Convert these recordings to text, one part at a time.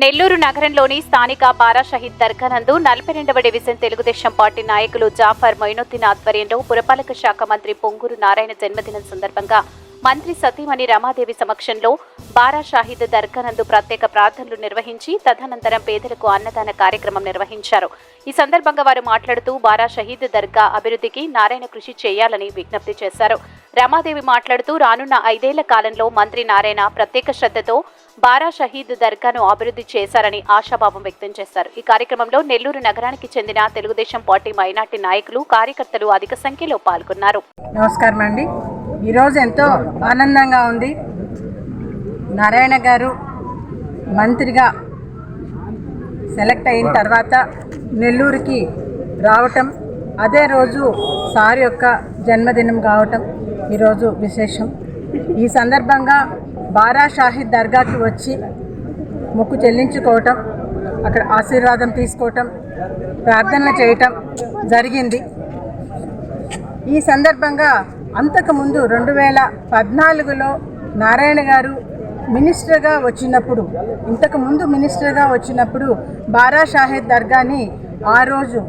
నెల్లూరు నగరంలోని స్థానిక బారా షహీద్ దర్గా నందు నలభై రెండవ డివిజన్ తెలుగుదేశం పార్టీ నాయకులు జాఫర్ మొయినుద్దీన్ ఆధ్వర్యంలో పురపాలక శాఖ మంత్రి పొంగూరు నారాయణ జన్మదినం సందర్భంగా మంత్రి సతీమణి రమాదేవి సమక్షంలో బారా షాహిద్ దర్గా నందు ప్రత్యేక ప్రార్థనలు నిర్వహించి తదనంతరం పేదలకు అన్నదాన కార్యక్రమం నిర్వహించారు. ఈ సందర్భంగా వారు మాట్లాడుతూ బారా షహీద్ దర్గా అభివృద్ధికి నారాయణ కృషి చేయాలని విజ్ఞప్తి చేశారు. రమాదేవి మాట్లాడుతూ రానున్న ఐదేళ్ళ కాలంలో మంత్రి నారాయణ ప్రత్యేక శ్రద్ధతో బారా షహీద్ దర్గాను అభివృద్ధి చేశారని ఆశాభావం వ్యక్తం చేశారు. ఈ కార్యక్రమంలో నెల్లూరు నగరానికి చెందిన తెలుగుదేశం పార్టీ మైనార్టీ నాయకులు కార్యకర్తలు అధిక సంఖ్యలో పాల్గొన్నారు. నమస్కారం అండి. ఈరోజు ఎంతో ఆనందంగా ఉంది. నారాయణ గారు మంత్రిగా సెలెక్ట్ అయిన తర్వాత నెల్లూరుకి రావటం అదే రోజు సార్ యొక్క జన్మదినం కావటం ఈరోజు విశేషం. ఈ సందర్భంగా బారా షాహిద్ దర్గాకి వచ్చి మొక్కు చెల్లించుకోవటం అక్కడ ఆశీర్వాదం తీసుకోవటం ప్రార్థనలు చేయటం జరిగింది. ఈ సందర్భంగా అంతకుముందు రెండు వేల పద్నాలుగులో నారాయణ గారు మినిస్టర్గా వచ్చినప్పుడు ఇంతకుముందు మినిస్టర్గా వచ్చినప్పుడు బారా షాహిద్ దర్గాని ఆ రోజు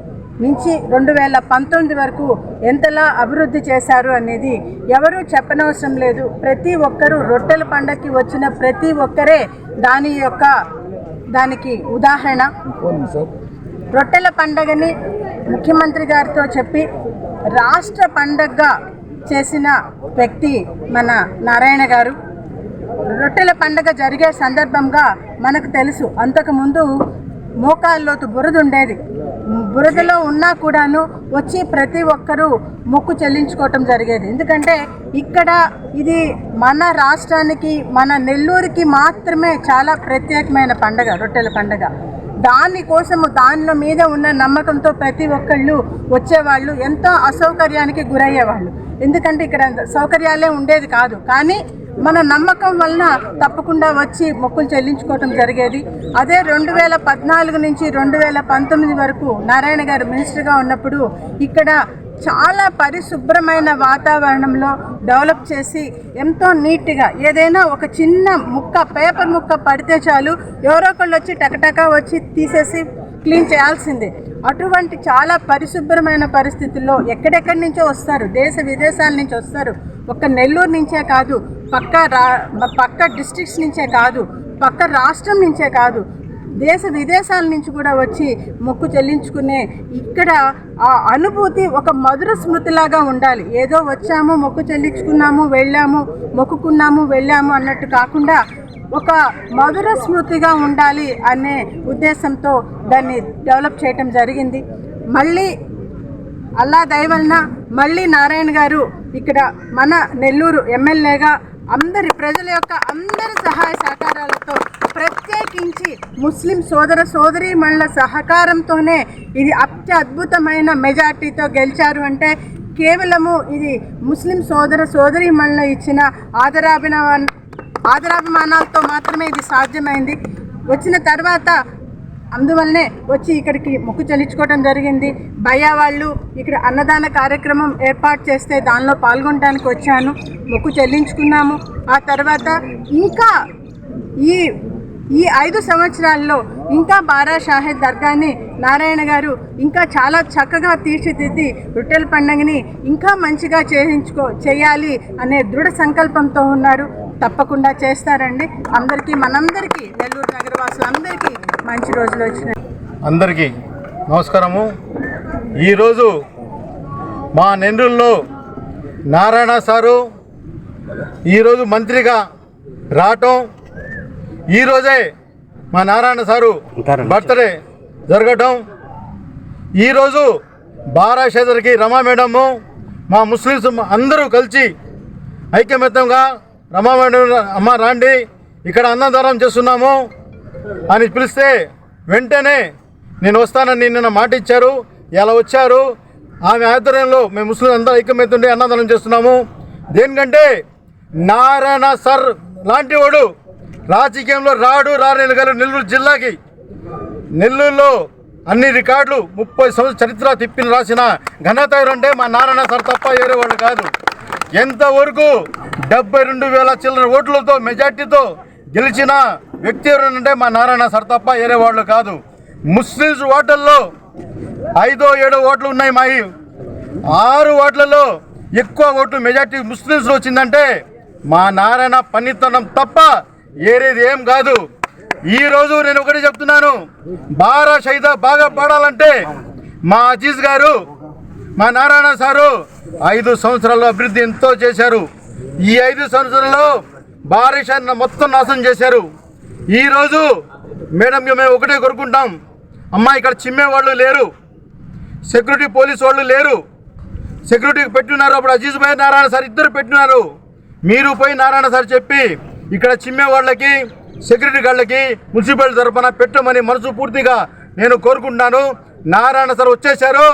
నుంచి రెండు వేల పంతొమ్మిది వరకు ఎంతలా అభివృద్ధి చేశారు అనేది ఎవరూ చెప్పనవసరం లేదు. ప్రతి ఒక్కరూ రొట్టెల పండగకి వచ్చిన ప్రతి ఒక్కరే దాని యొక్క దానికి ఉదాహరణ. రొట్టెల పండగని ముఖ్యమంత్రి గారితో చెప్పి రాష్ట్ర పండగగా చేసిన వ్యక్తి మన నారాయణ గారు. రొట్టెల పండగ జరిగే సందర్భంగా మనకు తెలుసు. అంతకుముందు మోకాల్లోతు బురద ఉండేది బురదలో ఉన్నా కూడాను వచ్చి ప్రతి ఒక్కరూ మొక్కు చెల్లించుకోవటం జరిగేది. ఎందుకంటే ఇక్కడ ఇది మన రాష్ట్రానికి మన నెల్లూరుకి మాత్రమే చాలా ప్రత్యేకమైన పండగ రొట్టెల పండగ. దానికోసము దానిలో మీద ఉన్న నమ్మకంతో ప్రతి ఒక్కళ్ళు వచ్చేవాళ్ళు ఎంతో అసౌకర్యానికి గురయ్యేవాళ్ళు. ఎందుకంటే ఇక్కడ సౌకర్యాలే ఉండేది కాదు. కానీ మన నమ్మకం వలన తప్పకుండా వచ్చి మొక్కులు చెల్లించుకోవటం జరిగేది. అదే రెండు వేల పద్నాలుగు నుంచి రెండు వేల పంతొమ్మిది వరకు నారాయణ గారు మినిస్టర్గా ఉన్నప్పుడు ఇక్కడ చాలా పరిశుభ్రమైన వాతావరణంలో డెవలప్ చేసి ఎంతో నీట్గా ఏదైనా ఒక చిన్న ముక్క పేపర్ ముక్క పడితే చాలు ఎవరో ఒకళ్ళు వచ్చి టకటకా వచ్చి తీసేసి క్లీన్ చేయాల్సిందే. అటువంటి చాలా పరిశుభ్రమైన పరిస్థితుల్లో ఎక్కడెక్కడి నుంచో వస్తారు దేశ విదేశాల నుంచి వస్తారు. ఒక్క నెల్లూరు నుంచే కాదు పక్క రా పక్క డిస్ట్రిక్ట్స్ నుంచే కాదు పక్క రాష్ట్రం నుంచే కాదు దేశ విదేశాల నుంచి కూడా వచ్చి మొక్కు చెల్లించుకునే ఇక్కడ ఆ అనుభూతి ఒక మధుర స్మృతిలాగా ఉండాలి. ఏదో వచ్చాము మొక్కు చెల్లించుకున్నాము వెళ్ళాము మొక్కుకున్నాము వెళ్ళాము అన్నట్టు కాకుండా ఒక మధుర స్మృతిగా ఉండాలి అనే ఉద్దేశంతో దాన్ని డెవలప్ చేయటం జరిగింది. మళ్ళీ అల్లా దయవలన మళ్ళీ నారాయణ గారు ఇక్కడ మన నెల్లూరు ఎమ్మెల్యేగా అందరి ప్రజల యొక్క అందరి సహాయ సహకారాలతో ప్రత్యేకించి ముస్లిం సోదర సోదరీమణుల సహకారంతోనే ఇది అత్యద్భుతమైన మెజార్టీతో గెలిచారు అంటే కేవలము ఇది ముస్లిం సోదర సోదరీమణులు ఇచ్చిన ఆదరాభిన ఆదరాభిమానాలతో మాత్రమే ఇది సాధ్యమైంది. వచ్చిన తర్వాత అందువల్లనే వచ్చి ఇక్కడికి మొక్కు చెల్లించుకోవడం జరిగింది. భయ్యా వాళ్ళు ఇక్కడ అన్నదాన కార్యక్రమం ఏర్పాటు చేస్తే దానిలో పాల్గొనడానికి వచ్చాను. మొక్కు చెల్లించుకున్నాము. ఆ తర్వాత ఇంకా ఈ ఈ ఐదు సంవత్సరాల్లో ఇంకా బారా షాహెద్ దర్గాని నారాయణ గారు ఇంకా చాలా చక్కగా తీర్చిదిద్ది రొట్టెల పండుగని ఇంకా మంచిగా చేయించుకో చేయాలి అనే దృఢ సంకల్పంతో ఉన్నారు. తప్పకుండా చేస్తారండి. అందరికీ మనందరికీ నెల్లూరు నగరవాసులందరికీ మంచి రోజులు వచ్చినాయి. అందరికీ నమస్కారము. ఈరోజు మా నెల్లూరులో నారాయణ సారు ఈరోజు మంత్రిగా రావటం ఈరోజే మా నారాయణ సారు బర్త్డే జరగటం. ఈరోజు బారాషేదర్కి రమా మేడము మా ముస్లిమ్స్ అందరూ కలిసి ఐక్యమత్యంగా రమా మేడం అమ్మ రాండి ఇక్కడ అన్నదానం చేస్తున్నాము అని పిలిస్తే వెంటనే నేను వస్తానని నిన్న మాట ఇచ్చారు. ఇలా వచ్చారు? ఆమె ఆధ్వర్యంలో మేము ముస్లిం అందరూ ఐక్యమవుతుండే అన్నదానం చేస్తున్నాము. దేనికంటే నారాయణ సర్ లాంటి వాడు రాజకీయంలో రాడు రారేలు గారు నెల్లూరు జిల్లాకి. నెల్లూరులో అన్ని రికార్డులు ముప్పై సంవత్సరాల చరిత్ర తిప్పిన రాసిన ఘనత ఎవరంటే మా నారాయణ సార్ తప్ప వేరే వాళ్ళు కాదు. ఎంతవరకు డెబ్బై రెండు వేల చిల్లర ఓట్లతో మెజార్టీతో గెలిచిన వ్యక్తి ఎవరంటే మా నారాయణ సార్ తప్ప వేరే వాళ్ళు కాదు. ముస్లిమ్స్ ఓటల్లో ఐదో ఏడో ఓట్లు ఉన్నాయి మాయి. ఆరు ఓట్లలో ఎక్కువ ఓట్లు మెజార్టీ ముస్లిమ్స్ వచ్చిందంటే మా నారాయణ పనితనం తప్ప ఏరేది ఏం కాదు. ఈ రోజు నేను ఒకటి చెప్తున్నాను. బారా షైదా బాగా పాడాలంటే మా అజీజ్ గారు మా నారాయణ సారు ఐదు సంవత్సరాల్లో అభివృద్ధి ఎంతో చేశారు. ఈ ఐదు సంవత్సరాల్లో భారత మొత్తం నాశనం చేశారు. ఈరోజు మేడం మేము ఒకటే కోరుకుంటాం. అమ్మా ఇక్కడ చిమ్మే వాళ్ళు లేరు. సెక్యూరిటీ పోలీస్ వాళ్ళు లేరు. సెక్యూరిటీకి పెట్టినారు. అప్పుడు అజీజ్ భాయ్ నారాయణ సార్ ఇద్దరు పెట్టినారు. మీరు పోయి నారాయణ సార్ చెప్పి ఇక్కడ చిమ్మే వాళ్ళకి సెక్యూరిటీ గార్డులకి మున్సిపల్ తరఫున పెట్టమని మనసు పూర్తిగా నేను కోరుకుంటున్నాను. నారాయణ సార్ వచ్చేశారు.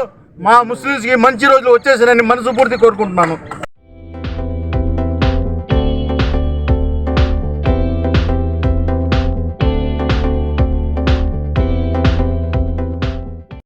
మా ముస్లిమ్స్కి మంచి రోజులు వచ్చేసారని మనసు పూర్తి కోరుకుంటున్నాను.